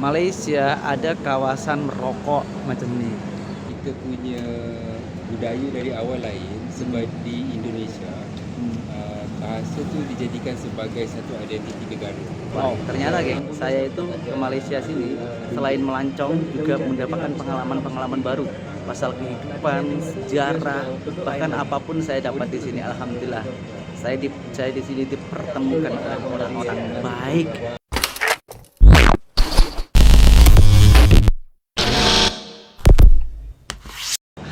Malaysia ada kawasan merokok macam ni. kita punya budaya dari awal lain sebab di Indonesia uh, bahasa tu dijadikan sebagai satu identiti negara. Wow, ternyata geng, saya itu ke Malaysia sini selain melancong juga mendapatkan pengalaman-pengalaman baru pasal kehidupan, sejarah, bahkan apa pun saya dapat di sini. Alhamdulillah, saya di saya di sini dipertemukan oleh orang-orang baik.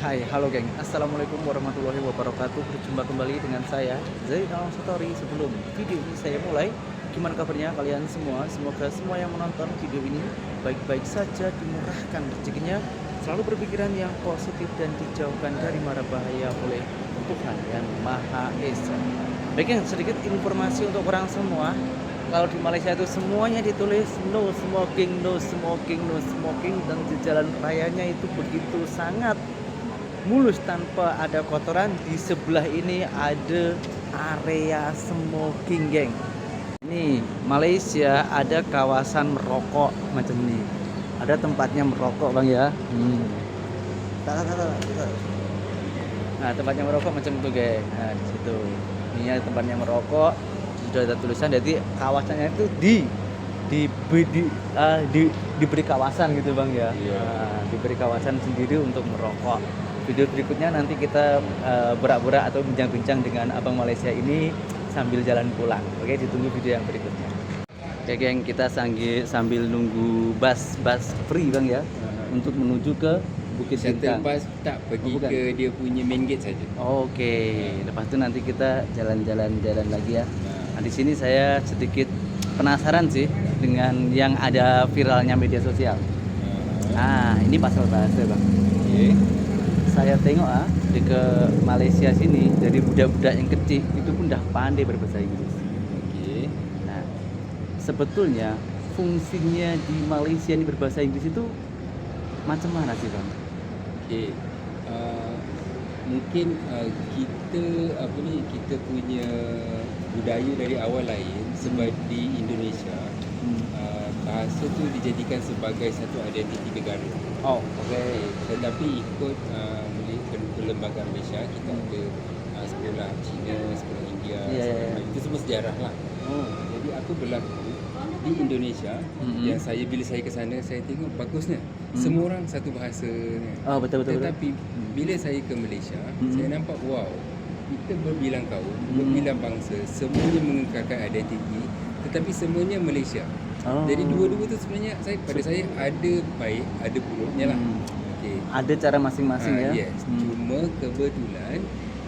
Hai, halo geng. Assalamualaikum warahmatullahi wabarakatuh. Berjumpa kembali dengan saya Zainal Satori. Sebelum video ini saya mulai, gimana kabarnya kalian semua? Semoga semua yang menonton video ini baik-baik saja, dimurahkan rezekinya, selalu berpikiran yang positif dan dijauhkan dari mara bahaya oleh Tuhan yang Maha Esa. Baik, sedikit informasi untuk orang semua. Kalau di Malaysia itu semuanya ditulis no smoking, no smoking, no smoking dan di jalan rayanya itu begitu sangat mulus tanpa ada kotoran di sebelah ini ada area smoking geng. Ini Malaysia ada kawasan merokok macam ini ada tempatnya merokok bang ya? Hmm. Nah tempatnya merokok macam itu geng. Nah di situ. Ini ada tempatnya merokok. Sudah ada tulisan jadi kawasannya itu di di, di, ah, di diberi kawasan gitu bang ya? Iya. Nah, diberi kawasan sendiri untuk merokok video berikutnya nanti kita eh, berak-berak atau bincang-bincang dengan abang Malaysia ini sambil jalan pulang oke ditunggu video yang berikutnya oke geng kita sambil sambil nunggu bus bus free bang ya untuk menuju ke Bukit Shuttle Bintang bus tak pergi Oh, bukan. ke dia punya main gate saja. oke lepas itu nanti kita jalan-jalan jalan lagi ya Nah, di sini saya sedikit penasaran sih dengan yang ada viralnya media sosial. Nah, ini pasal bahasa, Bang. Okay. Saya tengok ah di ke Malaysia sini dari budak-budak yang kecil itu pun dah pandai berbahasa Inggris. Okay. Nah, sebetulnya fungsinya di Malaysia ini berbahasa Inggris itu macam mana sih, Bang? Okay. Uh, mungkin uh, kita apa ni kita punya budaya dari awal lain sebab di Indonesia uh, bahasa tu dijadikan sebagai satu identiti negara. Oh. Okay. Tetapi ikut uh, Perlembagaan Malaysia kita ada uh, sekolah Cina, sekolah India, Hmm. Iya, iya, sekolah iya. Melayu. itu semua sejarah lah. Oh. Jadi apa berlaku di Indonesia Mhm. yang saya bila saya ke sana saya tengok bagusnya Hmm. semua orang satu bahasa. Oh, betul betul. betul. Tetapi bila saya ke Malaysia Mhm. saya nampak wow kita berbilang kaum, Hmm. berbilang bangsa, semuanya mengekalkan identiti tetapi semuanya Malaysia. Oh. Jadi dua-dua tu sebenarnya saya pada saya ada baik, ada buruknya lah. Hmm. Ada cara masing-masing Ah, ya. Yes. Hmm. Cuma kebetulan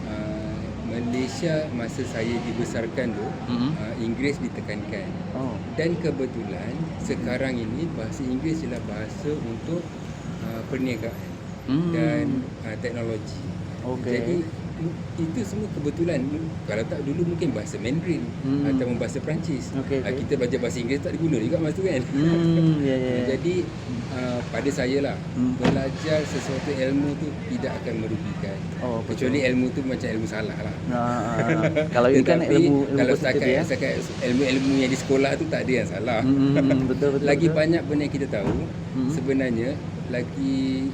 uh, Malaysia masa saya dibesarkan tu Mhm. uh, Inggeris ditekankan. Oh. Dan kebetulan sekarang ini bahasa Inggeris ialah bahasa untuk uh, perniagaan Hmm. dan uh, teknologi. Okey. Jadi itu semua kebetulan kalau tak dulu mungkin bahasa Mandarin Hmm. ataupun bahasa Perancis. Okey, Ah, okey. kita belajar bahasa Inggeris tak diguna juga masa tu kan. Hmm, ya ya. ya. Jadi uh, pada saya lah Hmm. belajar sesuatu ilmu tu tidak akan merugikan. Oh, betul. Kecuali ilmu tu macam ilmu salah lah. Nah, kalau ini kan ilmu ilmu kalau setakat, ya. setakat ilmu-ilmu yang di sekolah tu tak ada yang salah. Hmm, betul betul. lagi betul. banyak benda yang kita tahu Hmm. sebenarnya lagi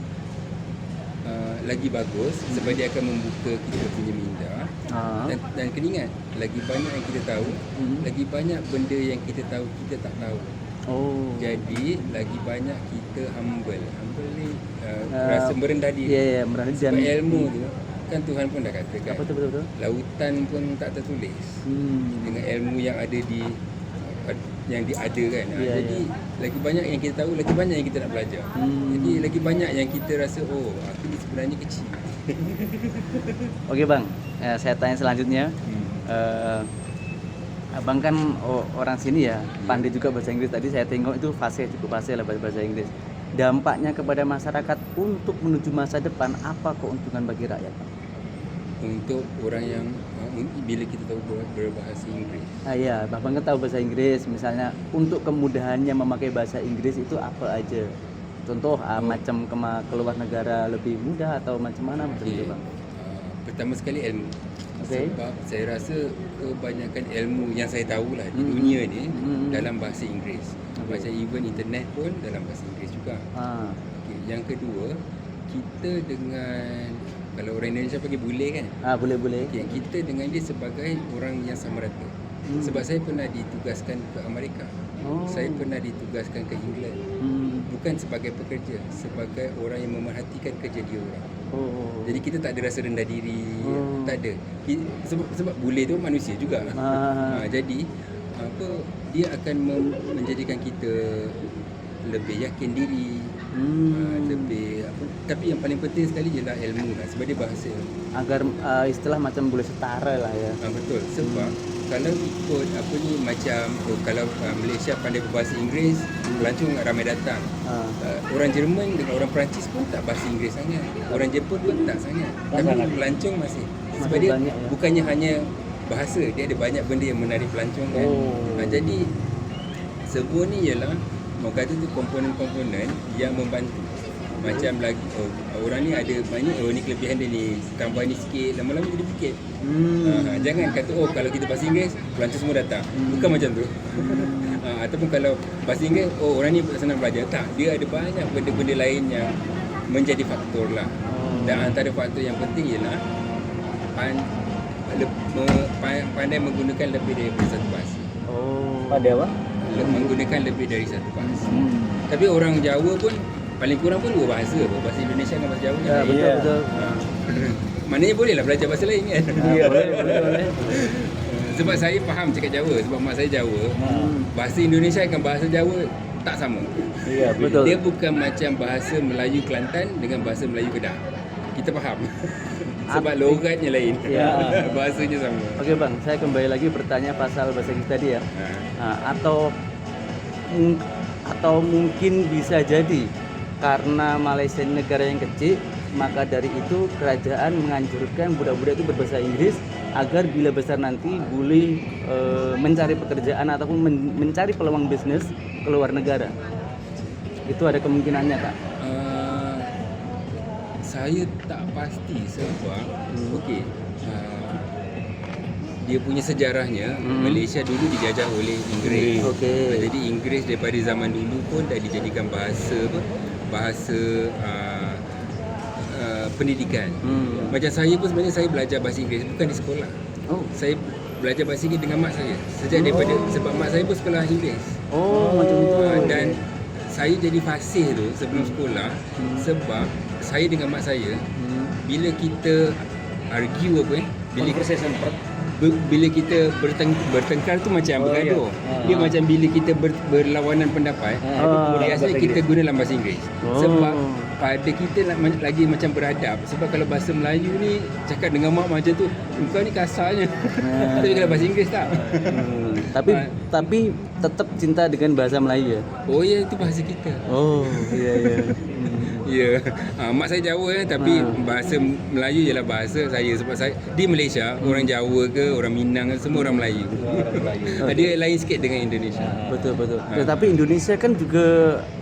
uh, lagi bagus sebab dia akan membuka kita punya minda Ah. dan, dan kena ingat lagi banyak yang kita tahu Hmm. lagi banyak benda yang kita tahu kita tak tahu Oh. jadi lagi banyak kita humble humble ni uh, Ah, rasa merendah diri Iya iya merendah diri sebab ilmu tu kan Tuhan pun dah katakan Apa tu betul betul? lautan pun tak tertulis Hmm. dengan ilmu yang ada di yang diadakan Ya, jadi lagi banyak yang kita tahu lagi banyak yang kita nak belajar Hmm. jadi lagi banyak yang kita rasa oh aku ni sebenarnya kecil Oke bang, eh, saya tanya selanjutnya. Eh, abang kan orang sini ya, pandai juga bahasa Inggris. Tadi saya tengok itu fasih cukup fasih lah bahasa Inggris. Dampaknya kepada masyarakat untuk menuju masa depan apa keuntungan bagi rakyat? Bang? untuk orang yang uh, bila kita tahu ber- berbahasa Inggeris Ah iya, Bang kan tahu bahasa Inggris. Misalnya untuk kemudahannya memakai bahasa Inggris itu apa aja? Contoh ah, Oh. macam kema keluar negara lebih mudah atau macam mana macam itu bang? Uh, pertama sekali ilmu Okey. sebab saya rasa kebanyakan ilmu yang saya tahu lah di Hmm. dunia ni Hmm. dalam bahasa Inggeris Macam even internet pun dalam bahasa Inggeris juga. Ah. Okay. Yang kedua, kita dengan kalau orang Indonesia panggil bule kan. Ah, boleh boleh. Okay, kita dengan dia sebagai orang yang sama rata. Hmm. Sebab saya pernah ditugaskan ke Amerika. Oh. Saya pernah ditugaskan ke England. Hmm. Bukan sebagai pekerja, sebagai orang yang memerhatikan kerja dia orang. Oh. Jadi kita tak ada rasa rendah diri, Hmm. tak ada. Sebab sebab bule tu manusia juga. Ah. Ha, jadi apa dia akan mem- menjadikan kita lebih yakin diri, Hmm. ha, lebih apa. Tapi yang paling penting sekali ialah ilmu lah sebab dia bahasa. agar ah, istilah macam boleh setara lah ya. Ha, betul. Sebab kalau ikut apa ni macam oh, kalau uh, Malaysia pandai berbahasa Inggeris, pelancong ramai datang. Ah. Uh, orang Jerman dengan orang Perancis pun tak bahasa Inggeris sangat. Orang Jepun pun tak sangat. Tak Tapi sangat. pelancong masih. Masih Sebab dia banyak, ya? bukannya hanya bahasa, dia ada banyak benda yang menarik pelancong kan. Oh. Ha, jadi semua ni ialah mau kata tu komponen-komponen yang membantu. Macam lagi oh, orang ni ada banyak oh ni kelebihan dia ni, tambah ni sikit, lama-lama jadi bukit. Hmm. Ha, jangan kata oh kalau kita bahasa Inggeris pelancong semua datang. Hmm. Bukan macam tu. ha, ataupun kalau bahasa Inggeris oh orang ni senang belajar. Tak, dia ada banyak benda-benda lain yang menjadi faktor lah. Oh. Dan antara faktor yang penting ialah pan, le, me, pan- pandai menggunakan lebih daripada satu bahasa. Oh. Pada apa? Le, menggunakan lebih dari satu bahasa. Hmm. Tapi orang Jawa pun paling kurang pun dua bahasa. Bahasa Indonesia dengan bahasa Jawa kan. Ya, betul Iya. betul. Ha. Maknanya boleh lah belajar bahasa lain kan. Ah, boleh boleh boleh. Sebab saya faham cakap Jawa Sebab mak saya Jawa Hmm. Bahasa Indonesia dengan bahasa Jawa Tak sama Iya, Betul. Dia bukan macam bahasa Melayu Kelantan Dengan bahasa Melayu Kedah Kita faham Sebab Arti- logatnya lain Ya. Bahasanya sama Oke bang, saya kembali lagi bertanya pasal bahasa kita tadi ya. ha. Nah, atau atau mungkin bisa jadi karena Malaysia ini negara yang kecil, maka dari itu kerajaan menganjurkan budak-budak itu berbahasa Inggris agar bila besar nanti boleh eh, mencari pekerjaan ataupun men- mencari peluang bisnis ke luar negara. Itu ada kemungkinannya kak. Uh, Saya tak pasti Sebab Hmm. Okey uh, Dia punya sejarahnya Hmm. Malaysia dulu dijajah oleh Inggeris Okey. Ah, Jadi Inggeris daripada zaman dulu pun dah dijadikan bahasa apa? Bahasa uh, uh, pendidikan. Hmm. Macam saya pun sebenarnya saya belajar bahasa Inggeris bukan di sekolah. Oh, Saya belajar bahasa Inggeris dengan mak saya. Sejak daripada sebab mak saya pun sekolah Inggeris. oh, macam itu. Uh, dan saya jadi fasih tu sebelum sekolah Hmm. sebab saya dengan mak saya Hmm. bila kita argue apa eh bila per Ber- bila kita berteng, bertengkar tu macam Oh, bergaduh. ya. Dia Ah. macam bila kita ber, berlawanan pendapat, Ah, itu biasanya kita guna dalam bahasa Inggeris. Oh. Sebab pada kita la- ma- lagi macam beradab. Sebab kalau bahasa Melayu ni cakap dengan mak macam tu, kau ni kasarnya. Ah. Tapi kalau bahasa Inggeris tak. Hmm. Tapi Ah. tapi tetap cinta dengan bahasa Melayu ya. Oh ya itu bahasa kita. Oh, iya iya. Ya. Ha, mak saya Jawa eh, tapi Ah. bahasa Melayu ialah bahasa saya sebab saya di Malaysia orang Jawa ke orang Minang ke semua orang Melayu. orang Melayu. Dia lain sikit dengan Indonesia. betul betul. Ah. Tetapi Indonesia kan juga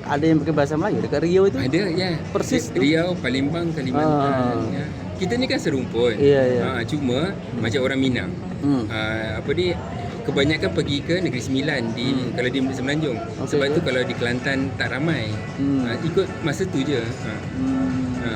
ada yang pakai bahasa Melayu dekat Riau itu. Ada ya. Persis tu. Riau, Palembang, Kalimantan. Ah. Ya. Kita ni kan serumpun. Iya, iya. Ha, cuma macam orang Minang. Hmm. Ha, apa ni kebanyakan pergi ke Negeri Sembilan di Hmm. kalau di Semenanjung. Okey, Sebab okey. tu kalau di Kelantan tak ramai. Hmm. Ha, ikut masa tu je. Ha. Hmm. Ha.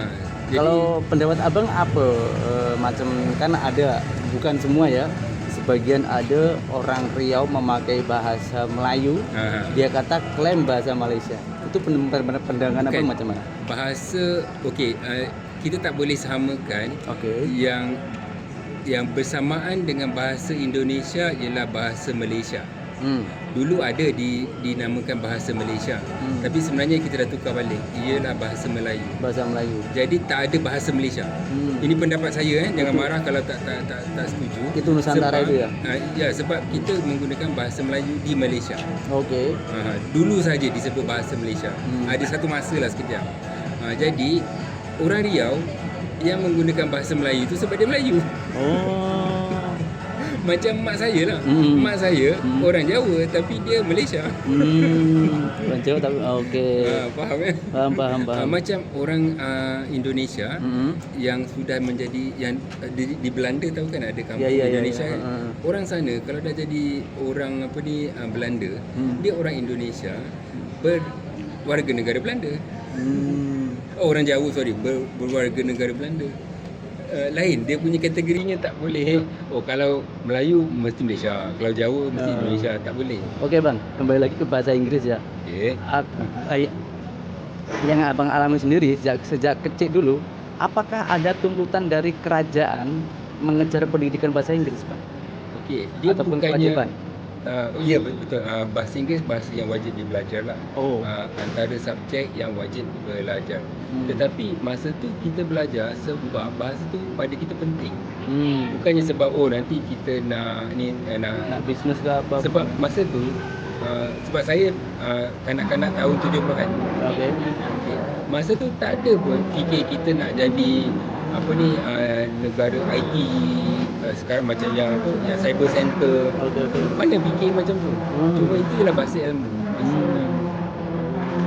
Jadi, Kalau pendapat abang apa Eh, macam kan ada bukan semua ya. Sebagian ada orang Riau memakai bahasa Melayu. ha. Dia kata klaim bahasa Malaysia. Itu pen- pen- pen- pandangan abang Bukan. macam mana? bahasa okey uh, kita tak boleh samakan Okey. yang yang bersamaan dengan bahasa Indonesia ialah bahasa Malaysia. Hmm. Dulu ada di dinamakan bahasa Malaysia. Hmm. Tapi sebenarnya kita dah tukar balik. Ialah bahasa Melayu. Bahasa Melayu. Jadi tak ada bahasa Malaysia. Hmm. Ini pendapat saya eh, jangan Itu- marah kalau tak tak tak, tak setuju. Itu Nusantara sebab, itu ya? Uh, ya, sebab kita menggunakan bahasa Melayu di Malaysia. Okey. Ha, dulu saja disebut bahasa Malaysia. Hmm. Ada satu masa lah sekejap. Ha, jadi orang Riau yang menggunakan bahasa Melayu itu sebab dia Melayu. Oh. macam mak saya lah. Hmm. Mak saya Hmm. orang Jawa tapi dia Malaysia. Hmm, orang Jawa tapi ah, oke. Ah, faham ya? Paham paham Ah, paham. macam orang ah, Indonesia Hmm. yang sudah menjadi yang di, di Belanda tahu kan ada kampung Ya, ya, ya, Indonesia ya. kan? Ha, ha. Orang sana kalau dah jadi orang apa ni ah, Belanda, Hmm. dia orang Indonesia berwarga negara Belanda. Hmm. Oh, orang Jawa sorry, ber, berwarga negara Belanda. Uh, lain dia punya kategorinya tak boleh oh kalau Melayu mesti Malaysia kalau Jawa mesti Ah. Indonesia tak boleh Oke bang, kembali lagi ke bahasa Inggris ya. okey ay- yang abang alami sendiri sejak sejak kecil dulu, apakah ada tuntutan dari kerajaan mengejar pendidikan bahasa Inggris bang? okey dia Ataupun bukannya kewajiban? Uh, ya betul uh, bahasa Inggeris bahasa yang wajib dibelajar lah Oh. uh, antara subjek yang wajib belajar Hmm. tetapi masa tu kita belajar sebab bahasa tu pada kita penting Hmm. bukannya sebab oh nanti kita nak ni eh, nak Nak bisnis ke apa? sebab masa tu uh, sebab saya uh, kanak-kanak tahun 70-an Oke. okay. masa tu tak ada pun fikir kita nak jadi apa ni uh, negara IT uh, sekarang macam yang apa yang cyber center mana fikir macam tu Hmm. cuma itulah bahasa ilmu Hmm.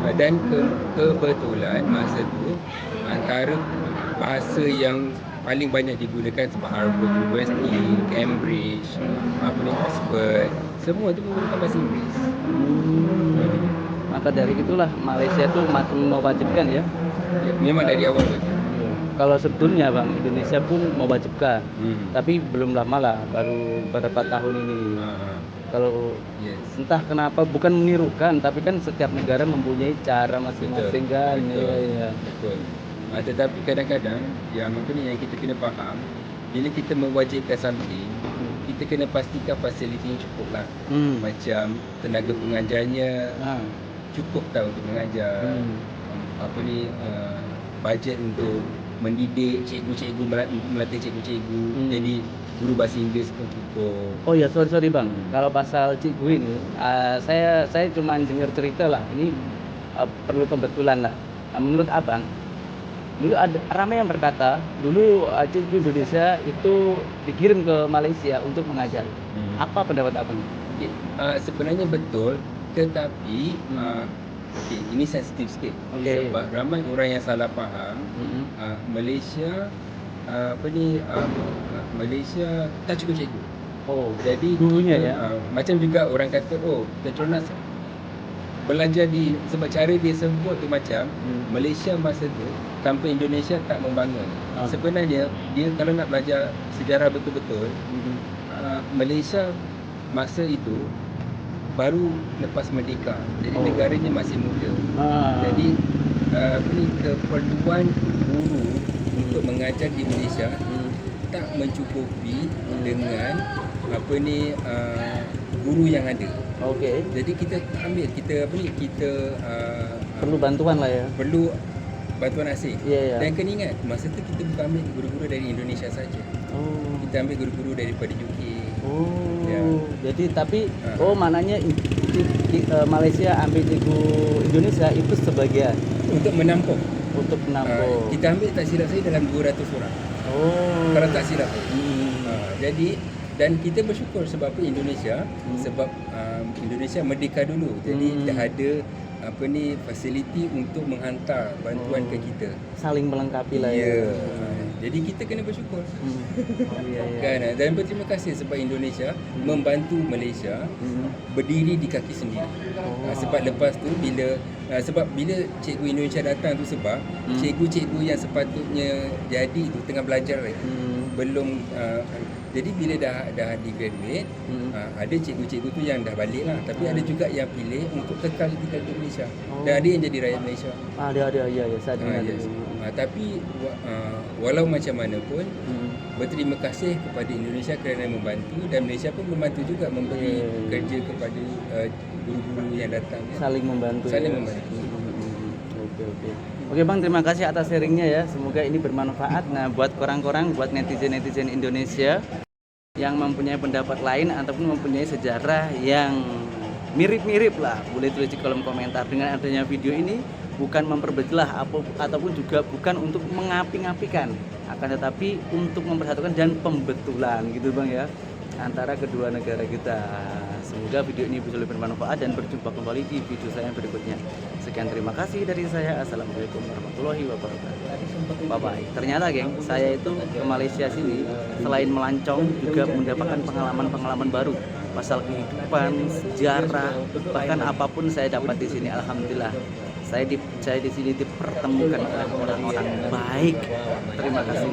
Uh, dan ke, kebetulan masa tu antara bahasa yang paling banyak digunakan sebab Harvard University, Cambridge, apa ni Oxford, semua tu menggunakan bahasa Inggeris. Hmm. Maka dari itulah Malaysia tuh makin mewajibkan ya. Ya, memang dari awal tu. Kalau sebetulnya bang Indonesia pun mewajibkan, Hmm. tapi belum lama lah, baru beberapa tahun ini. Ah, Kalau yes. entah kenapa bukan menirukan, tapi kan setiap negara mempunyai cara masing-masing kan. Betul. Iya, iya. Betul. Ah, tetapi kadang-kadang yang apa ni yang kita kena faham bila kita mewajibkan something kita kena pastikan fasiliti cukup lah Hmm. macam tenaga pengajarnya Ah. cukup tak untuk mengajar Hmm. apa ni uh, bajet untuk mendidik cikgu-cikgu mela- melatih cikgu-cikgu Hmm. jadi guru bahasa Inggeris pun cukup Oh ya sorry sorry bang, kalau pasal cikgu ini, ah, saya saya cuma dengar cerita lah. Ini ah, perlu kebetulan lah. Ah, menurut abang, dulu ada ramai yang berkata dulu ah, cikgu Indonesia itu dikirim ke Malaysia untuk mengajar. Hmm. Apa pendapat abang? Uh, sebenarnya betul tetapi uh, okay, ini sensitif sikit Okey. sebab ramai orang yang salah faham Mm-mm. uh, Malaysia uh, apa ni uh, Malaysia tak cukup cikgu Oh, jadi Gurunya ya? uh, macam juga orang kata oh Petronas belajar di sebab cara dia sebut tu macam Hmm. Malaysia masa tu tanpa Indonesia tak membangun Ah. sebenarnya dia kalau nak belajar sejarah betul-betul Mhm. uh, Malaysia masa itu baru lepas merdeka. Jadi Oh. negaranya masih muda. Ah. Jadi uh, apa ni keperluan guru untuk mengajar di Malaysia Hmm. tak mencukupi dengan apa ni uh, guru yang ada. Oke, Jadi kita ambil kita apa ni kita uh, perlu bantuan lah ya. perlu bantuan asing. Iya, iya. Dan kena ingat masa tu kita bukan ambil guru-guru dari Indonesia saja. Oh. Kita ambil guru-guru daripada UK. Oh, Ya. jadi tapi Ah. oh mananya i- i- i- eh, Malaysia ambil cikgu Indonesia itu sebagian untuk menampung. untuk Uh, menampung. kita ambil tak silap saya dalam 200 orang. oh. Kalau tak silap saya. Hmm. Uh, jadi dan kita bersyukur sebab apa Indonesia Hmm. sebab um, Indonesia merdeka dulu. Jadi Hmm. dah ada apa ni fasiliti untuk menghantar bantuan Oh. ke kita. Saling melengkapi lah Ya. ya. Uh, jadi kita kena bersyukur. Hmm. Iya, iya. Kan dan berterima kasih sebab Indonesia membantu Malaysia Hmm. berdiri di kaki sendiri. Oh. Uh, sebab lepas tu bila uh, sebab bila cikgu Indonesia datang tu sebab Hmm. cikgu-cikgu yang sepatutnya jadi tu tengah belajar lagi. Hmm. Belum uh, jadi bila dah dah di graduate Hmm. uh, ada cikgu-cikgu tu yang dah balik lah tapi Hmm. ada juga yang pilih untuk kekal di Malaysia. Oh. Dan ada yang jadi rakyat Malaysia. Ada ada iya ya saya Uh, dengar. yes. Uh, tapi uh, walau macam mana pun Hmm. berterima kasih kepada Indonesia kerana membantu dan Malaysia pun membantu juga memberi Hmm. kerja kepada uh, guru-guru yang datang. ya. Saling membantu. Saling ya. membantu. Hmm. Oke oke. Oke bang, terima kasih atas sharingnya ya. Semoga ini bermanfaat. Nah, buat korang-korang, buat netizen-netizen Indonesia yang mempunyai pendapat lain ataupun mempunyai sejarah yang mirip-mirip lah, boleh tulis di kolom komentar. Dengan adanya video ini bukan memperbelah ataupun juga bukan untuk mengapi-ngapikan, akan tetapi untuk mempersatukan dan pembetulan gitu bang ya. antara kedua negara kita. Semoga video ini bisa lebih bermanfaat dan berjumpa kembali di video saya yang berikutnya. Sekian terima kasih dari saya. Assalamualaikum warahmatullahi wabarakatuh. Bye bye. Ternyata geng, saya itu ke Malaysia sini selain melancong juga mendapatkan pengalaman-pengalaman baru pasal kehidupan, sejarah, bahkan apa pun saya dapat di sini. Alhamdulillah. Saya di saya di sini dipertemukan oleh orang-orang baik. Terima kasih.